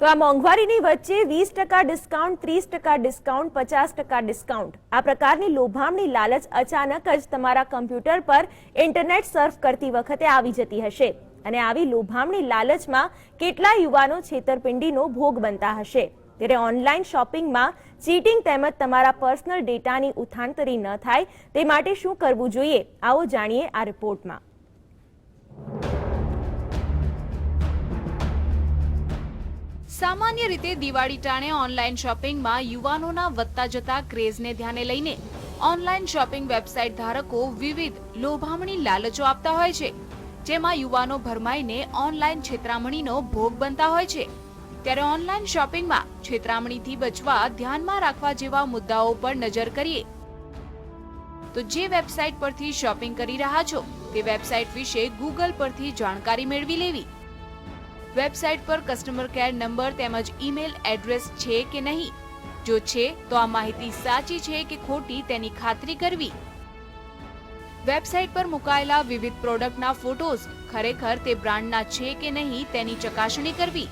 તો આ મોંઘવારીની વચ્ચે વીસ ટકા ડિસ્કાઉન્ટ, ત્રીસ ટકા ડિસ્કાઉન્ટ, પચાસ ટકા ડિસ્કાઉન્ટ. આ પ્રકારની લોભામણી લાલચ અચાનક જ તમારા કમ્પ્યુટર પર ઇન્ટરનેટ સર્ફ કરતી વખતે આવી જતી હશે અને આવી લોભામણી લાલચમાં કેટલા યુવાનો છેતરપિંડીનો ભોગ બનતા હશે? ત્યારે ઓનલાઈન શોપિંગમાં ચીટિંગ તેમજ તમારા પર્સનલ ડેટાની ઉથાંતરી ન થાય તે માટે શું કરવું જોઈએ? આવો જાણીએ આ રિપોર્ટમાં. સામાન્ય રીતે દિવાળી ટાણે ઓનલાઈન શોપિંગમાં યુવાનોના વધતા જતા ક્રેઝને ધ્યાને લઈને ઓનલાઈન શોપિંગ વેબસાઇટ ધારકો વિવિધ લોભામણી લાલચો આપતા હોય છે. જેમાં યુવાનો ભરમાઈને ઓનલાઈન છેતરામણીનો ભોગ બનતા હોય છે. ત્યારે ઓનલાઈન શોપિંગમાં છેતરામણીથી બચવા ધ્યાનમાં રાખવા જેવા મુદ્દાઓ પર નજર કરીએ. તો જે વેબસાઇટ પરથી શોપિંગ કરી રહ્યા છો, તે વેબસાઇટ વિશે ગૂગલ પરથી જાણકારી મેળવી લેવી. વેબસાઇટ પર કસ્ટમર કેર નંબર તેમજ ઈમેલ એડ્રેસ છે કે નહીં? જો છે, તો આ માહિતી સાચી છે કે ખોટી તેની ખાતરી કરવી? વેબસાઇટ પર મુકાયેલા વિવિધ પ્રોડક્ટના ફોટોઝ, ખરેખર તે બ્રાન્ડના છે કે નહીં તેની ચકાસણી કરવી?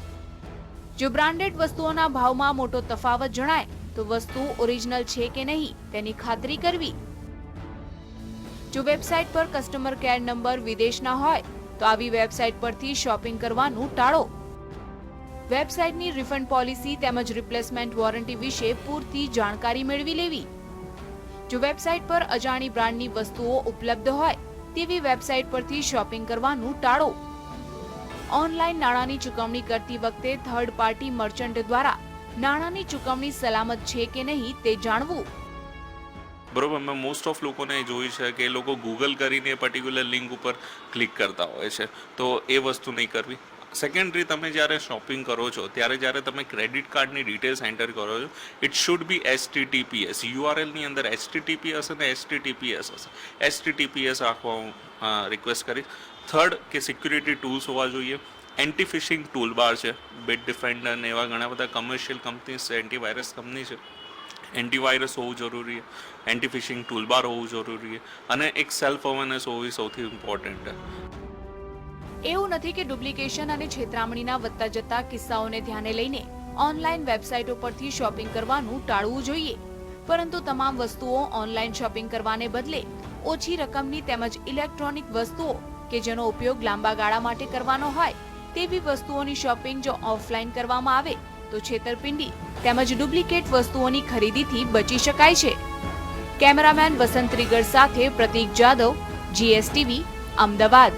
જો બ્રાન્ડેડ વસ્તુઓના ભાવમાં મોટો તફાવત જણાય, તો વસ્તુ ઓરિજિનલ છે કે નહીં તેની ખાતરી કરવી? જો વેબસાઇટ પર કસ્ટમર કેર નંબર વિદેશના હોય તો આવી વેબસાઇટ પરથી શોપિંગ કરવાનું ટાળો. વેબસાઇટની રિફંડ પોલિસી તેમજ રિપ્લેસમેન્ટ વોરંટી વિશે પૂરતી જાણકારી મેળવી લેવી. જો વેબસાઇટ પર અજાણી બ્રાન્ડની વસ્તુઓ ઉપલબ્ધ હોય, તેવી વેબસાઇટ પરથી શોપિંગ કરવાનું ટાળો. ઓનલાઈન નાણાંની ચૂકવણી કરતી વખતે થર્ડ પાર્ટી મર્ચન્ટ દ્વારા નાણાંની ચૂકવણી સલામત છે કે નહીં તે જાણવું. બરોબર, મેં મોસ્ટ ઓફ લોકોને જોયું છે કે એ લોકો ગૂગલ કરીને એ પર્ટિક્યુલર લિંક ઉપર ક્લિક કરતા હોય છે. તો એ વસ્તુ નહીં કરવી. સેકન્ડરી તમે જ્યારે શોપિંગ કરો છો, ત્યારે જ્યારે તમે ક્રેડિટ કાર્ડની ડિટેલ્સ એન્ટર કરો છો ઇટ શુડ બી એસટીટીપીએસ યુઆરએલની અંદર એસટીટીપીએસ અને એસટીટીપીએસ હશે. એસટીટીપીએસ રાખવા હું રિક્વેસ્ટ કરીશ. થર્ડ કે સિક્યુરિટી ટૂલ્સ હોવા જોઈએ. એન્ટી ફિશિંગ ટૂલ બાર છે. બિટ ડિફેન્ડર ને એવા ઘણા બધા કમર્શિયલ કંપનીઝ છે એન્ટીવાયરસ કંપની છે. એન્ટીવાયરસ હોવું જરૂરી છે એન્ટી ફિશિંગ ટૂલબાર હોવું જરૂરી છે અને એક સેલ્ફ અવેરનેસ હોવી સૌથી ઇમ્પોર્ટન્ટ એવું નથી કે ડુપ્લિકેશન અને છેતરામણીના વધતા જતા કિસ્સાઓને ધ્યાને લઈને ઓનલાઈન વેબસાઇટો પરથી શોપિંગ કરવાનું ટાળવું જોઈએ. પરંતુ તમામ વસ્તુઓ ઓનલાઈન શોપિંગ કરવાને બદલે ઓછી રકમની તેમજ ઇલેક્ટ્રોનિક વસ્તુઓ કે જેનો ઉપયોગ લાંબા ગાળા માટે કરવાનો હોય, તેવી વસ્તુઓની શોપિંગ જો ઓફલાઈન કરવામાં આવે તો છેતરપિંડી તેમજ ડુપ્લિકેટ વસ્તુઓની ખરીદીથી બચી શકાય છે. કેમેરામેન વસંત ત્રિગર સાથે પ્રતીક જાદવ, જીએસટીવી, અમદાવાદ.